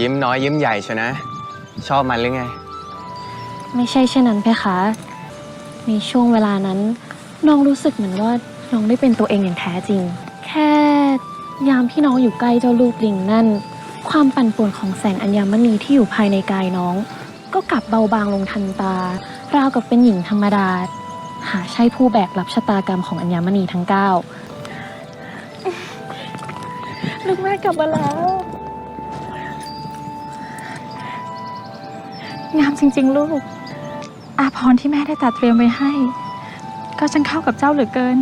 ยิ้มน้อยยิ้มใหญ่ชนะ ชอบมันหรือไง ไม่ใช่เช่นนั้นเพคะในช่วงเวลานั้น น้องรู้สึกเหมือนว่าน้องได้เป็นตัวเองอย่างแท้จริง แค่ยามที่น้องอยู่ใกล้เจ้าลูกลิงนั่น ความปั่นป่วนของแสงอัญมณีที่อยู่ภายในกายน้อง ก็กลับเบาบางลงทันตา ราวกับเป็นหญิงธรรมดา หาใช่ผู้แบกรับชะตากรรมของอัญมณีทั้งเก้า ลูกแม่กลับมาแล้ว งามจริง ๆ ลูก อาพรที่แม่ได้ตัดเตรียมไว้ให้ ก็ช่างเข้ากับเจ้าเหลือเกิน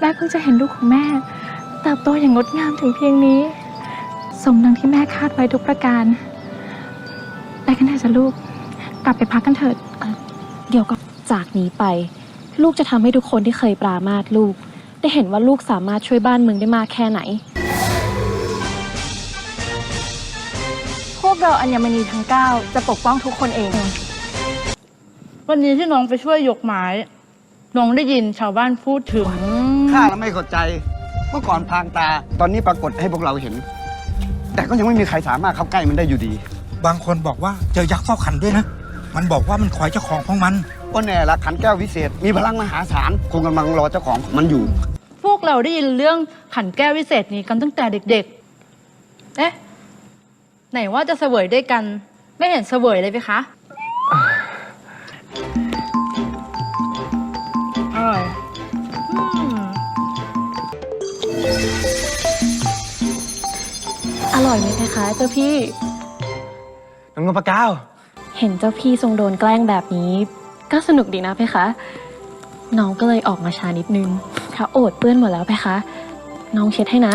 แม่เพิ่งจะเห็นลูกของแม่ เติบโตอย่างงดงามถึงเพียงนี้ สมดังที่แม่คาดไว้ทุกประการไปกันเถอะจ้ะลูก กลับไปพักกันเถิด เดี๋ยวก็จากนี้ไป ลูกจะทำให้ทุกคนที่เคยปรามาสลูก ได้เห็นว่าลูกสามารถช่วยบ้านเมืองได้มากแค่ไหน วกเราอัญมณีทั้งเก้าจะปกป้องทุกคนเอง วันนี้ที่น้องไปช่วยยกไม้ น้องได้ยินชาวบ้านพูดถึง ข้าแล้วไม่เข้าใจ เมื่อก่อนพรางตา ตอนนี้ปรากฏให้พวกเราเห็น แต่ก็ยังไม่มีใครสามารถเข้าใกล้มันได้อยู่ดี บางคนบอกว่าเจอยักษ์เฝ้าขันด้วยนะ มันบอกว่ามันคอยเจ้าของของมันว่าแน่ละขันแก้ววิเศษ มีพลังมหาศาลคงกำลังรอเจ้าของมันอยู่ พวกเราได้ยินเรื่องขันแก้ววิเศษนี้กันตั้งแต่เด็ก ๆ เอ๊ะ ไหนว่าจะเสวยด้วยกัน ไม่เห็นเสวยเลยไหมคะ อร่อยอืมอร่อยไหมคะเจ้าพี่ น้องนพเก้าเห็นเจ้าพี่ทรงโดนแกล้งแบบนี้ ก็สนุกดีนะเพคะ น้องก็เลยออกมาช้านิดนึงถ้าโอดเปื้อนหมดแล้วเพคะ น้องเช็ดให้นะ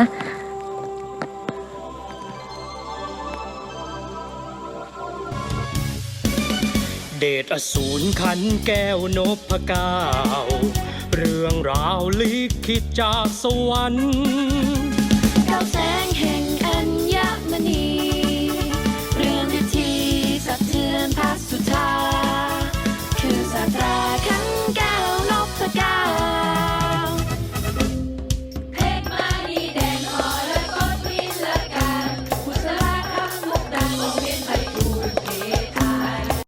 เดชอสูรขันแก้วนพกาว เรื่องราวลิขิตจากสวรรค์